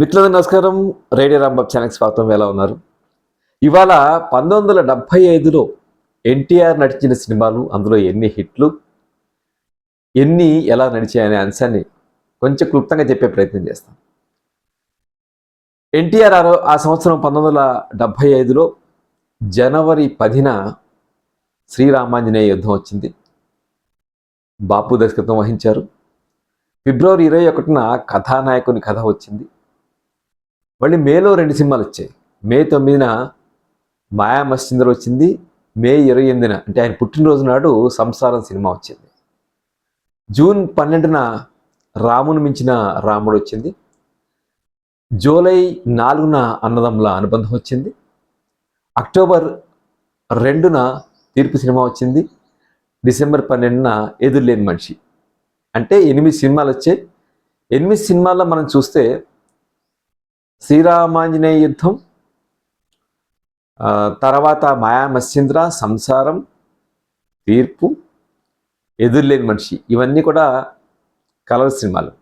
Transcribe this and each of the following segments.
మిత్రులందరూ నమస్కారం. రేడియో రాంబాబు ఛానల్కి స్వాగతం. ఎలా ఉన్నారు? ఇవాళ పంతొమ్మిది వందల డెబ్భై ఐదులో ఎన్టీఆర్ నటించిన సినిమాలు అందులో ఎన్ని హిట్లు ఎన్ని ఎలా నడిచాయనే అంశాన్ని కొంచెం క్లుప్తంగా చెప్పే ప్రయత్నం చేస్తాం. ఎన్టీఆర్ ఆ ఆ సంవత్సరం పంతొమ్మిది వందల డెబ్భై ఐదులో జనవరి పదిన శ్రీరామాంజనేయ యుద్ధం వచ్చింది. బాపు దర్శకత్వం వహించారు. ఫిబ్రవరి ఇరవై ఒకటిన కథానాయకుని కథ వచ్చింది. మళ్ళీ మేలో రెండు సినిమాలు వచ్చాయి. మే తొమ్మిదిన మాయా మస్చిందర్ వచ్చింది. మే ఇరవై ఎనిమిదిన అంటే ఆయన పుట్టినరోజు నాడు సంసారం సినిమా వచ్చింది. జూన్ పన్నెండున రామును మించిన రాముడు వచ్చింది. జూలై నాలుగున అన్నదమ్ముల అనుబంధం వచ్చింది. అక్టోబర్ రెండున తీర్పు సినిమా వచ్చింది. డిసెంబర్ పన్నెండున ఎదురులేని మనిషి. అంటే ఎనిమిది సినిమాలు వచ్చాయి. ఎనిమిది సినిమాల్లో మనం చూస్తే శ్రీరామాంజనేయ యుద్ధం తర్వాత మాయామస్యంద్ర సంసారం తీర్పు ఎదురులేని మనిషి. ఇవన్నీ కూడా కలర్ సినిమాలు.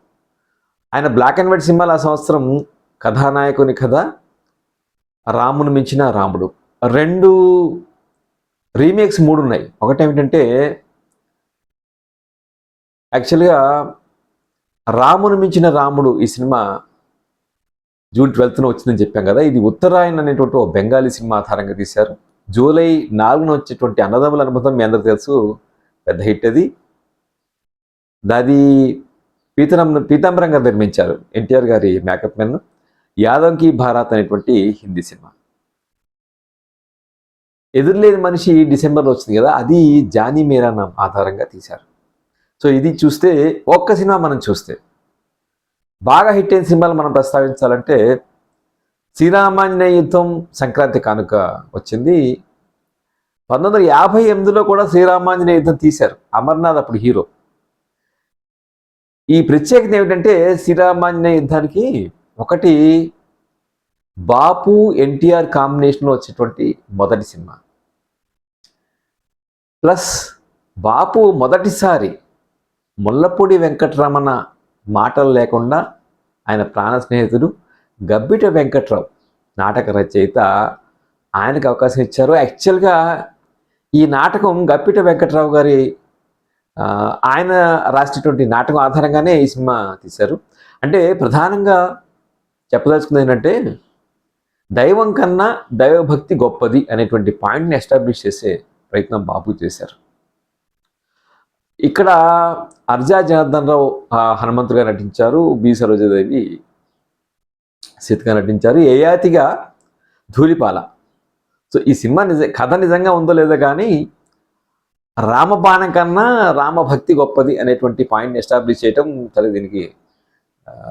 ఆయన బ్లాక్ అండ్ వైట్ సినిమాలు ఆ సంవత్సరం కథానాయకుని కథ రామును మించిన రాముడు. రెండు రీమేక్స్ మూడు ఉన్నాయి. ఒకటి ఏమిటంటే యాక్చువల్గా రామును మించిన రాముడు ఈ సినిమా జూన్ ట్వెల్త్న వచ్చిందని చెప్పాం కదా ఇది ఉత్తరాయణ అనేటువంటి ఓ బెంగాలీ సినిమా ఆధారంగా తీశారు. జూలై నాలుగున వచ్చేటువంటి అన్నదమ్ముల అనుబంధం మీ అందరికీ తెలుసు పెద్ద హిట్ అది. దాది పీతరం పీతాంబరం గారు నిర్మించారు ఎన్టీఆర్ గారి మేకప్ మెన్ యాదవ్కి భారత్ అనేటువంటి హిందీ సినిమా. ఎదురులేని మనిషి డిసెంబర్లో వచ్చింది కదా అది జానీ మేరా నామ్ ఆధారంగా తీశారు. సో ఇది చూస్తే ఒక్క సినిమా మనం చూస్తే బాగా హిట్ అయిన సినిమాలు మనం ప్రస్తావించాలంటే శ్రీరామాంజనేయ యుద్ధం సంక్రాంతి కానుక వచ్చింది. పంతొమ్మిది వందల యాభై ఎనిమిదిలో కూడా శ్రీరామాంజనేయ యుద్ధం తీశారు. అమర్నాథ్ అప్పుడు హీరో ఈ ప్రత్యేకత ఏమిటంటే శ్రీరామాంజనేయ యుద్ధానికి ఒకటి బాపు ఎన్టీఆర్ కాంబినేషన్లో వచ్చేటువంటి మొదటి సినిమా. ప్లస్ బాపు మొదటిసారి ముల్లపూడి వెంకటరమణ మాటలు లేకుండా ఆయన ప్రాణ స్నేహితుడు గబ్బిట వెంకట్రావు. నాటక రచయిత ఆయనకు అవకాశం ఇచ్చారు. యాక్చువల్గా ఈ నాటకం గప్పిట వెంకట్రావు గారి ఆయన రాసినటువంటి నాటకం ఆధారంగానే ఈ సినిమా తీశారు. అంటే ప్రధానంగా చెప్పదలుచుకుంది ఏంటంటే దైవం కన్నా దైవభక్తి గొప్పది అనేటువంటి పాయింట్ని ఎస్టాబ్లిష్ చేసే ప్రయత్నం బాబు చేశారు. ఇక్కడ అర్జా జనార్దన్ రావు హనుమంతుగా నటించారు బి. సరోజదేవి సీతగా నటించారు. ఏయాతిగా ధూళిపాల. సో ఈ సినిమా నిజ కథ నిజంగా ఉందో లేదో కానీ రామబాణం కన్నా రామభక్తి గొప్పది అనేటువంటి పాయింట్ని ఎస్టాబ్లిష్ చేయటం సరే దీనికి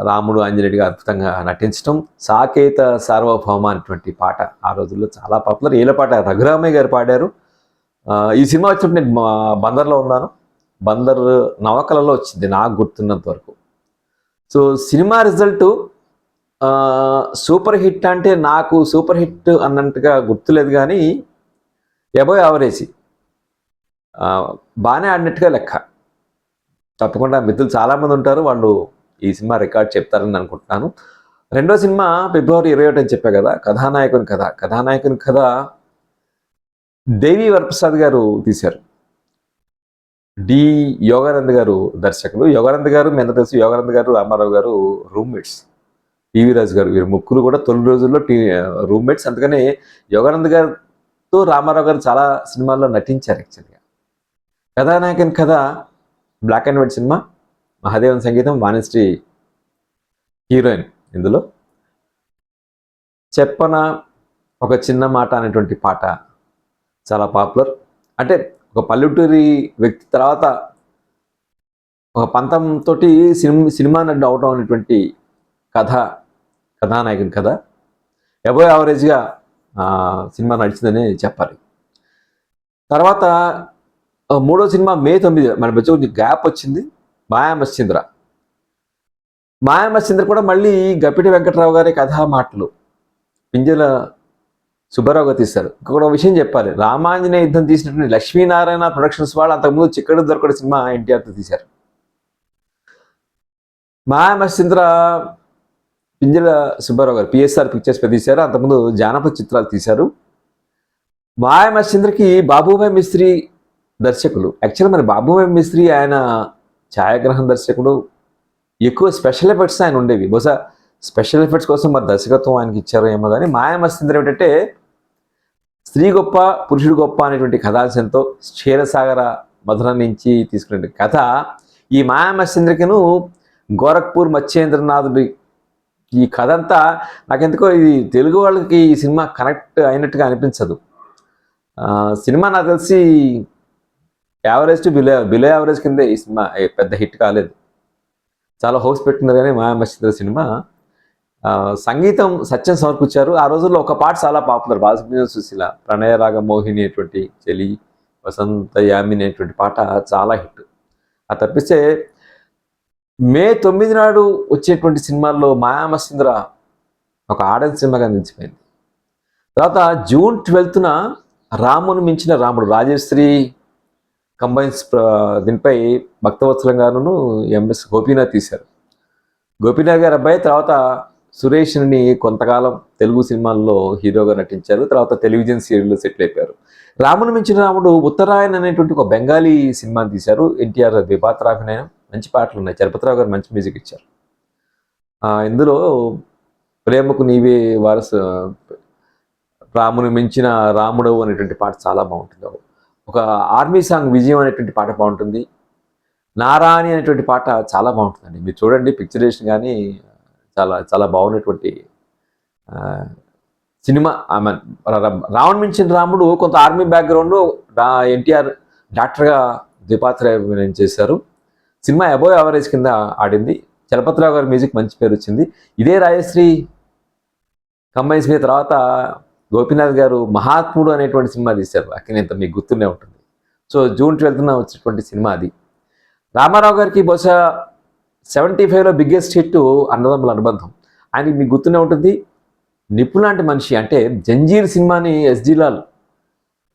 రాముడు ఆంజనేయుడిగా అద్భుతంగా నటించడం సాకేత సార్వభౌమ అనేటువంటి పాట ఆ రోజుల్లో చాలా పాపులర్. ఏల పాట రఘురామయ్య గారు పాడారు. ఈ సినిమా వచ్చినప్పుడు నేను బందర్లో ఉన్నాను. బందర్ నవకలలో వచ్చింది నాకు గుర్తున్నంత వరకు. So cinema result super hit అంటే నాకు సూపర్ హిట్ అన్నట్టుగా గుర్తులేదు కానీ ఎబో యావరేజీ. బాగానే ఆడినట్టుగా లెక్క. తప్పకుండా మిత్రులు చాలామంది ఉంటారు వాళ్ళు ఈ సినిమా రికార్డ్ చెప్తారని అనుకుంటున్నాను. రెండో సినిమా ఫిబ్రవరి ఇరవై ఒకటి అని చెప్పా కదా కథానాయకుని కథ. కథానాయకుని కథ దేవి వరప్రసాద్ గారు తీశారు. డి యోగానంద్ గారు దర్శకులు. యోగానంద్ గారు మీ అందరూ తెలుసు యోగానంద్ గారు రామారావు గారు రూమ్మేట్స్ టీవీ రాజు గారు వీరు ముగ్గురు కూడా తొలి రోజుల్లో టీ రూమ్మేట్స్ అందుకనే యోగానంద్ గారితో రామారావు గారు చాలా సినిమాల్లో నటించారు యాక్చువల్గా. కథానాయకన్ కథ black and white cinema Mahadevan సంగీతం వాణిశ్రీ హీరోయిన్ ఇందులో. చెప్పన ఒక చిన్న మాట అనేటువంటి పాట చాలా పాపులర్. అంటే ఒక పల్లెటూరి వ్యక్తి తర్వాత ఒక పంతంతో సినిమా సినిమా నన్ను అవటం అనేటువంటి కథ కథానాయకుని కథ. ఎబో యావరేజ్గా సినిమా నడిచిందని చెప్పాలి. తర్వాత మూడో సినిమా మే తొమ్మిది మన మధ్య కొంచెం గ్యాప్ వచ్చింది. మాయామశ్చంద్ర మాయామశ్చంద్ర కూడా మళ్ళీ గప్పిటి వెంకట్రావు గారి కథా మాటలు. పింజల సుబ్బారావు గారు తీశారు. ఇంకొక విషయం చెప్పాలి. రామాంజనేయ యుద్ధం తీసినటువంటి లక్ష్మీనారాయణ ప్రొడక్షన్స్ వాళ్ళు అంతకుముందు చిక్కడు దొరకడు సినిమా ఎన్టీఆర్తో తీశారు. మాయామశ్చింద్ర పింజల సుబ్బారావు గారు పిఎస్ఆర్ పిక్చర్స్ తీశారు. అంతకుముందు జానపద చిత్రాలు తీశారు. మాయ బాబుభాయ్ మిస్త్రి దర్శకులు. యాక్చువల్ మరి బాబుభాయ్ మిస్త్రి ఆయన ఛాయాగ్రహం దర్శకుడు. ఎక్కువ స్పెషల్ ఎఫెక్ట్స్ ఆయన ఉండేవి. బహుశా స్పెషల్ ఎఫెక్ట్స్ కోసం మరి దర్శకత్వం ఆయనకి ఇచ్చారో ఏమో కానీ మాయ మహేంద్ర ఏంటంటే స్త్రీ గొప్ప పురుషుడు గొప్ప అనేటువంటి కథాంశంతో క్షీరసాగర మధురం నుంచి తీసుకునే కథ. ఈ మాయామశ్చంద్రికను గోరఖ్పూర్ మత్స్యేంద్రనాథుడి ఈ కథ అంతా నాకెందుకో ఇది తెలుగు వాళ్ళకి ఈ సినిమా కనెక్ట్ అయినట్టుగా అనిపించదు. సినిమా నాకు తెలిసి average to below below average కిందే ఈ సినిమా పెద్ద హిట్ కాలేదు. చాలా హౌస్ పెట్టినారు కానీ మాయామశ్చంద్ర సినిమా సంగీతం సత్యం సమర్పించారు. ఆ రోజుల్లో ఒక పాట చాలా పాపులర్. బాలసుబ్రహ్మణ్యం సుశీల ప్రణయరాగ మోహిని అనేటువంటి చెలి వసంత యామిని అనేటువంటి పాట చాలా హిట్. ఆ తప్పిస్తే మే తొమ్మిది నాడు వచ్చేటువంటి సినిమాల్లో మాయామసింద్ర ఒక ఆడన్ సినిమాగా నిలిచిపోయింది. తర్వాత జూన్ ట్వెల్త్న రామును మించిన రాముడు రాజేశ్రీ కంబైన్స్ దీనిపై భక్తవత్సలం గారును ఎంఎస్ గోపీనాథ్ తీశారు. గోపీనాథ్ గారు అబ్బాయి తర్వాత సురేష్ని కొంతకాలం తెలుగు సినిమాల్లో హీరోగా నటించారు. తర్వాత టెలివిజన్ సీరియల్లో సెటిల్ అయిపోయారు. రామును మించిన రాముడు ఉత్తరాయణ అనేటువంటి ఒక బెంగాలీ సినిమాని తీశారు. ఎన్టీఆర్ ద్విపాత్రాభినయం మంచి పాటలు ఉన్నాయి. చరపతిరావు గారు మంచి మ్యూజిక్ ఇచ్చారు. ఇందులో ప్రేమకు నీవే వారసు రామును మించిన రాముడవు అనేటువంటి పాట చాలా బాగుంటుంది. ఒక ఆర్మీ సాంగ్ విజయం అనేటువంటి పాట బాగుంటుంది. నారాణి అనేటువంటి పాట చాలా బాగుంటుందండి. మీరు చూడండి పిక్చరేషన్ కానీ చాలా చాలా బాగున్నటువంటి సినిమా. ఆమె రావణ్ మించిన రాముడు కొంత ఆర్మీ బ్యాక్గ్రౌండ్ ఎన్టీఆర్ డాక్టర్గా ద్విపాత్రాభినయం చేశారు. సినిమా అబో యావరేజ్ కింద ఆడింది. చలపతిరావు గారి మ్యూజిక్ మంచి పేరు వచ్చింది. ఇదే రాజశ్రీ కంబైన్స్ మీద తర్వాత గోపీనాథ్ గారు మహాత్ముడు అనేటువంటి సినిమా తీశారు. అక్కినేంత మీకు గుర్తునే ఉంటుంది. సో జూన్ ట్వెల్త్న వచ్చినటువంటి సినిమా అది. రామారావు గారికి బహుశా సెవెంటీ ఫైవ్లో బిగ్గెస్ట్ హిట్ అన్నదమ్ముల అనుబంధం. ఆయనకి మీకు గుర్తునే ఉంటుంది నిపుణులాంటి మనిషి. అంటే జంజీర్ సినిమాని ఎస్జీ లాల్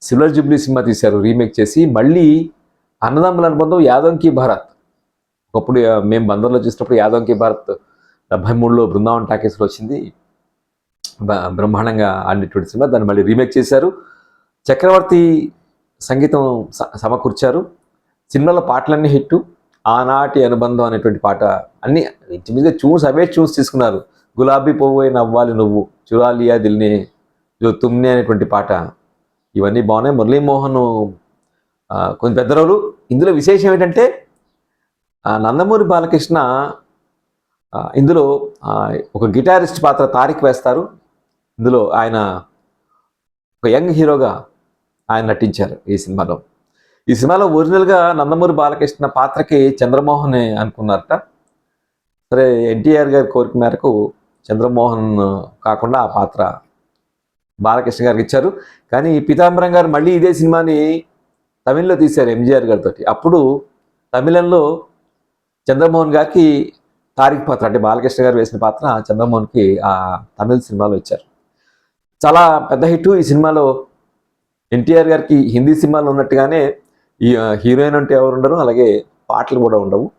సిల్వర్ జూబ్లీ సినిమా తీశారు రీమేక్ చేసి మళ్ళీ అన్నదమ్ముల అనుబంధం యాదవ్కి భారత్. ఒకప్పుడు మేము బందర్లో చూసినప్పుడు యాదవ్కి భారత్ డెబ్బై మూడులో బృందావన్ టాకీస్లో వచ్చింది. బ- బ్రహ్మాండంగా ఆడినటువంటి సినిమా. దాన్ని మళ్ళీ రీమేక్ చేశారు. చక్రవర్తి సంగీతం స- సమకూర్చారు. సినిమాలో పాటలన్నీ హిట్టు. ఆనాటి అనుబంధం అనేటువంటి పాట అన్ని ఇంచుమించుగా చూస్ అవే చూస్ తీసుకున్నారు. గులాబీ పువ్వు నవ్వాలి నువ్వు చురాలియా దిల్నే జో తుమ్నే అనేటువంటి పాట. ఇవన్నీ బాగున్నాయి. మురళీమోహన్ కొంచెం పెద్ద రోజులు ఇందులో విశేషం ఏంటంటే నందమూరి బాలకృష్ణ ఇందులో ఒక గిటారిస్ట్ పాత్ర తారిక్ వేస్తారు. ఇందులో ఆయన ఒక యంగ్ హీరోగా ఆయన నటించారు ఈ సినిమాలో. ఈ సినిమాలో ఒరిజినల్గా నందమూరి బాలకృష్ణ పాత్రకి చంద్రమోహన్ అనుకున్నారట. సరే ఎన్టీఆర్ గారి కోరిక మేరకు చంద్రమోహన్ కాకుండా ఆ పాత్ర బాలకృష్ణ గారికి ఇచ్చారు. కానీ పీతాంబరం గారు మళ్ళీ ఇదే సినిమాని తమిళ్ళో తీశారు ఎంజీఆర్ గారితో అప్పుడు తమిళంలో చంద్రమోహన్ గారికి తారిక్ పాత్ర అంటే బాలకృష్ణ గారు వేసిన పాత్ర చంద్రమోహన్కి ఆ తమిళ సినిమాలో ఇచ్చారు. చాలా పెద్ద హిట్ ఈ సినిమాలో. ఎన్టీఆర్ గారికి హిందీ సినిమాలో ఉన్నట్టుగానే ఈ హీరోయిన్ అంటే ఎవరు ఉండరు అలాగే పాటలు కూడా ఉండవు.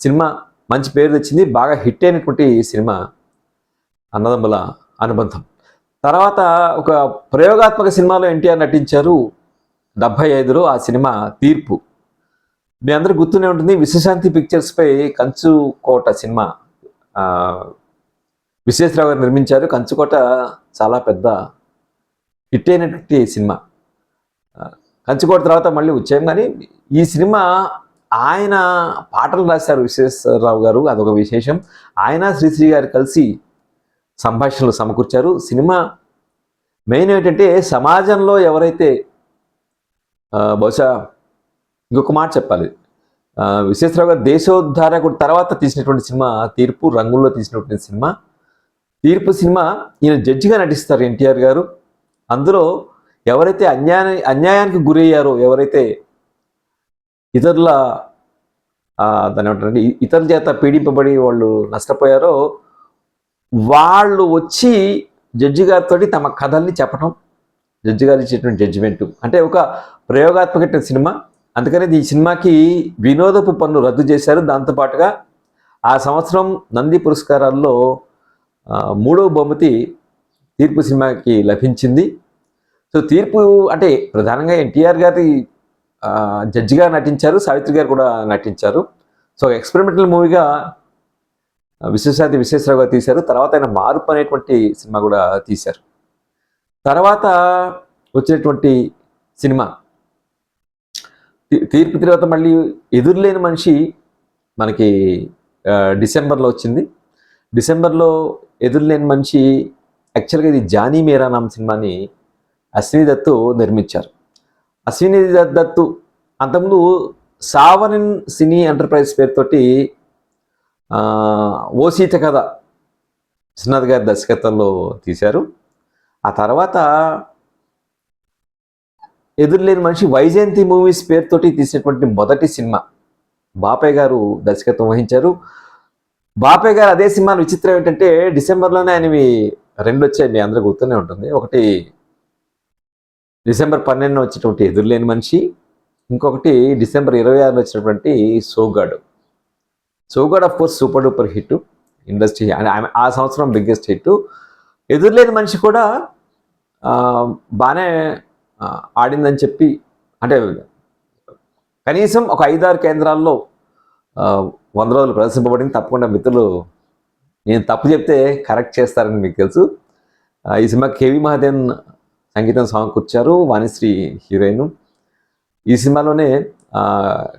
సినిమా మంచి పేరు తెచ్చింది బాగా హిట్ అయినటువంటి సినిమా అన్నదమ్ముల అనుబంధం. తర్వాత ఒక ప్రయోగాత్మక సినిమాలో ఎన్టీఆర్ నటించారు డెబ్భై ఐదులో ఆ సినిమా తీర్పు. మీ అందరూ గుర్తునే ఉంటుంది విశ్వశాంతి పిక్చర్స్పై కంచుకోట సినిమా ఆ, విశ్వేశ్వరరావు గారు నిర్మించారు. కంచుకోట చాలా పెద్ద హిట్ అయినటువంటి సినిమా. కంచుకోట తర్వాత మళ్ళీ వచ్చాం. కానీ ఈ సినిమా ఆయన పాటలు రాశారు విశ్వేశ్వరరావు గారు అదొక విశేషం. ఆయన శ్రీశ్రీ గారు కలిసి సంభాషణలు సమకూర్చారు. సినిమా మెయిన్ ఏంటంటే సమాజంలో ఎవరైతే బహుశా ఇంకొక మాట చెప్పాలి. విశ్వేశ్వరరావు గారు దేశోద్ధారకుడు తర్వాత తీసినటువంటి సినిమా తీర్పు రంగుల్లో తీసినటువంటి సినిమా. తీర్పు సినిమా ఈయన జడ్జిగా నటిస్తారు ఎన్టీఆర్ గారు. అందులో ఎవరైతే అన్యాయ అన్యాయానికి గురయ్యారో ఎవరైతే ఇతరుల దాని ఏమంటారంటే ఇతరుల చేత పీడింపబడి వాళ్ళు నష్టపోయారో వాళ్ళు వచ్చి జడ్జి గారితో తమ కథల్ని చెప్పడం జడ్జి గారు ఇచ్చేటువంటి జడ్జిమెంట్. అంటే ఒక ప్రయోగాత్మక సినిమా. అందుకని ఈ సినిమాకి వినోదపు పన్ను రద్దు చేశారు. దాంతోపాటుగా ఆ సంవత్సరం నంది పురస్కారాల్లో మూడవ బహుమతి తీర్పు సినిమాకి లభించింది. సో తీర్పు అంటే ప్రధానంగా ఎన్టీఆర్ గారి జడ్జిగా నటించారు సావిత్రి గారు కూడా నటించారు. సో ఎక్స్పెరిమెంటల్ మూవీగా విశ్వశాంతి విశ్వేశ్వరరావు గారు తీశారు. తర్వాత ఆయన మార్పు అనేటువంటి సినిమా కూడా తీశారు. తర్వాత వచ్చినటువంటి సినిమా తీ- తీర్పు తర్వాత మళ్ళీ ఎదురులేని మనిషి మనకి డిసెంబర్లో వచ్చింది. డిసెంబర్లో ఎదురులేని మనిషి యాక్చువల్గా ఇది జానీ మేరా నామ్ సినిమాని అశ్విని దత్తు నిర్మించారు. అశ్విని దత్తు అంతకుముందు సావరిన్ సినీ ఎంటర్ప్రైజ్ పేరుతోటి ఓసీత ఓ సీత కథ శ్రీనాథ్ గారి దర్శకత్వంలో తీశారు. ఆ తర్వాత ఎదురులేని మనిషి వైజయంతి మూవీస్ పేరుతోటి తీసినటువంటి మొదటి సినిమా బాపయ్య గారు దర్శకత్వం వహించారు. బాపయ్య గారు అదే సినిమాలు విచిత్రం ఏంటంటే డిసెంబర్లోనే ఆయనవి రెండు వచ్చాయి మీ అందరూ గుర్తునే ఉంటుంది. ఒకటి డిసెంబర్ పన్నెండున వచ్చినటువంటి ఎదురులేని మనిషి ఇంకొకటి డిసెంబర్ ఇరవై ఆరులో వచ్చినటువంటి Sogadu. Sogadu of course super duper hit industry ఆ సంవత్సరం బిగ్గెస్ట్ హిట్ ఎదురులేని మనిషి కూడా బాగానే ఆడిందని చెప్పి అంటే కనీసం ఒక ఐదారు కేంద్రాల్లో వంద రోజులు ప్రదర్శింపబడింది. తప్పకుండా మిత్రులు నేను తప్పు చెప్తే కరెక్ట్ చేస్తారని మీకు తెలుసు. ఈ సినిమా కేవి మహాదేవన్ సంగీతం సాంగ్ వచ్చారు వాణిశ్రీ హీరోయిన్. ఈ సినిమాలోనే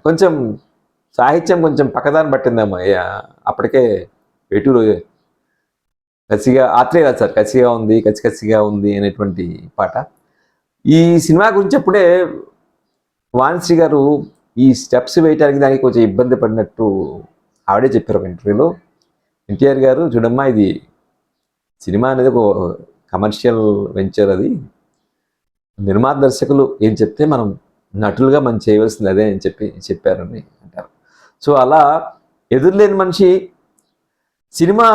కొంచెం సాహిత్యం కొంచెం పక్కదారి పట్టిందేమో అప్పటికే వేటూరు కసిగా ఆత్రేయ కాదు సార్ కసిగా ఉంది కసి కసిగా ఉంది అనేటువంటి పాట. ఈ సినిమా గురించి అప్పుడే వాణిశ్రీ గారు ఈ స్టెప్స్ వేయటానికి దానికి కొంచెం ఇబ్బంది పడినట్టు ఆవిడే చెప్పారు ఒక ఇంటర్వ్యూలో. ఎన్టీఆర్ గారు చూడమ్మా ఇది సినిమా అనేది ఒక కమర్షియల్ వెంచర్ అది. నిర్మాత దర్శకులు ఏం చెప్తే మనం నటులుగా మనం చేయవలసింది అదే అని చెప్పి చెప్పారని అంటారు. సో అలా ఎదురులేని మనిషి సినిమా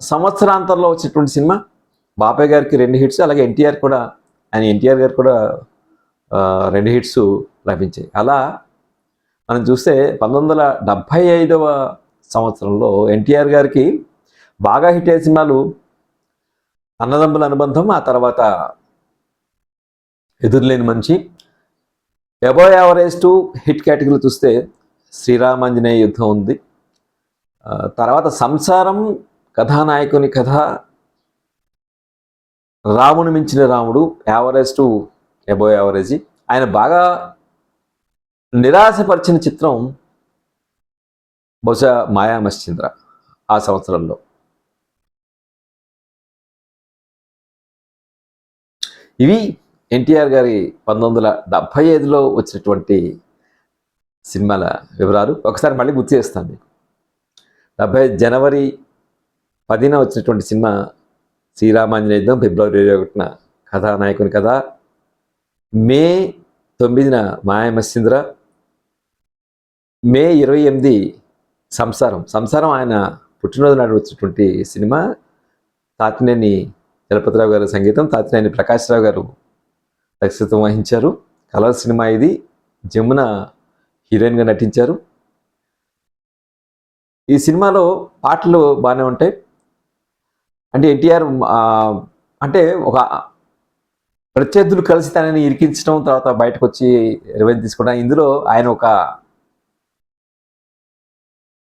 సంవత్సరాంతంలో వచ్చినటువంటి సినిమా బాపయ్య గారికి రెండు హిట్స్ అలాగే ఎన్టీఆర్ కూడా ఆయన ఎన్టీఆర్ గారు కూడా రెండు హిట్స్ లభించాయి. అలా మనం చూస్తే పంతొమ్మిది వందల డెబ్భై ఐదవ సంవత్సరంలో ఎన్టీఆర్ గారికి బాగా హిట్ అయ్యే సినిమాలు అన్నదమ్ముల అనుబంధం ఆ తర్వాత ఎదురులేని మంచి. Above average to hit category చూస్తే శ్రీరామాంజనేయ యుద్ధం ఉంది. తర్వాత సంసారం కథానాయకుని కథ రాముని మించిన రాముడు యావరేజ్ టు ఎబో యావరేజ్ ఆయన బాగా నిరాశపరిచిన చిత్రం బహుశా మాయా మశ్చంద్ర ఆ సంవత్సరంలో. ఇవి ఎన్టీఆర్ గారి పంతొమ్మిది వందల డెబ్భై ఐదులో వచ్చినటువంటి సినిమాల వివరాలు ఒకసారి మళ్ళీ గుర్తు చేస్తాను మీకు. డెబ్భై జనవరి పదిన వచ్చినటువంటి సినిమా శ్రీరామాంజనేయ యుద్ధం ఫిబ్రవరి ఇరవై ఒకటిన కథానాయకుని కథ. మే తొమ్మిదిన మాయామశ్చంద్ర మే ఇరవై ఎనిమిది సంసారం. సంసారం ఆయన పుట్టినరోజు నాడు వచ్చినటువంటి సినిమా. తాతినేని చలపతిరావు గారి సంగీతం తాతినేని ప్రకాశ్రావు గారు దర్శకత్వం వహించారు. కలర్ సినిమా ఇది. జమున హీరోయిన్గా నటించారు. ఈ సినిమాలో పాటలు బాగానే ఉంటాయి. అంటే ఎన్టీఆర్ అంటే ఒక ప్రత్యర్థులు కలిసి తనని ఇరికించడం తర్వాత బయటకు వచ్చి రివెంజ్ తీసుకోవడం ఇందులో ఆయన ఒక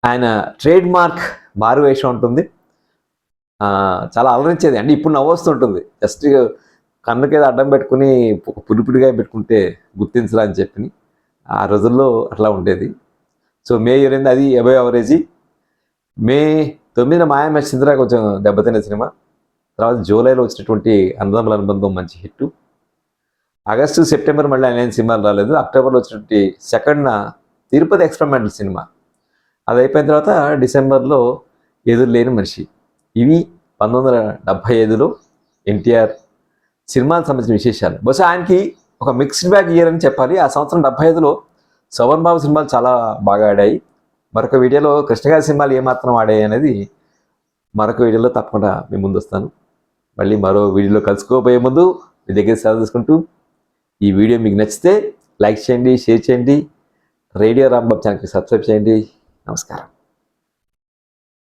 ఆయన ట్రేడ్ మార్క్ మారు వేషం ఉంటుంది చాలా అలరించేది. అంటే ఇప్పుడు నవ్వొస్తుంటుంది జస్ట్ కన్నుకేదో అడ్డం పెట్టుకుని పు- పుడిపుడిగా పెట్టుకుంటే గుర్తించరా అని చెప్పి ఆ రోజుల్లో అట్లా ఉండేది. సో మే ఇరవై అది ఎబో అవరేజీ మే తొమ్మిదిన మాయా మచ్చింద్ర కొంచెం దెబ్బతిన్న సినిమా. తర్వాత జూలైలో వచ్చినటువంటి అన్నదమ్ముల అనుబంధం మంచి హిట్ ఆగస్టు సెప్టెంబర్ మళ్ళీ ఆయన సినిమాలు రాలేదు. అక్టోబర్లో వచ్చినటువంటి సెకండ్న తిరుపతి ఎక్స్పెరిమెంటల్ సినిమా. అది అయిపోయిన తర్వాత డిసెంబర్లో ఎదురు లేని మనిషి. ఇవి పంతొమ్మిది వందల డెబ్భై ఐదులో ఎన్టీఆర్ సినిమాలకు సంబంధించిన విశేషాలు. బహుశా ఆయనకి ఒక మిక్స్డ్ బ్యాగ్ ఇయర్ అని చెప్పాలి. ఆ సంవత్సరం డెబ్బై ఐదులో శోభన్ బాబు సినిమాలు చాలా బాగా ఆడాయి. మరొక వీడియోలో కృష్ణగారి సినిమాలు ఏమాత్రం ఆడాయి అనేది మరొక వీడియోలో తప్పకుండా మీ ముందు వస్తాను. మళ్ళీ మరో వీడియోలో కలుసుకోబోయే ముందు మీ దగ్గర సెలవు తీసుకుంటూ ఈ వీడియో మీకు నచ్చితే లైక్ చేయండి షేర్ చేయండి. రేడియో రాంబాబు ఛానల్కి సబ్స్క్రైబ్ చేయండి. నమస్కారం.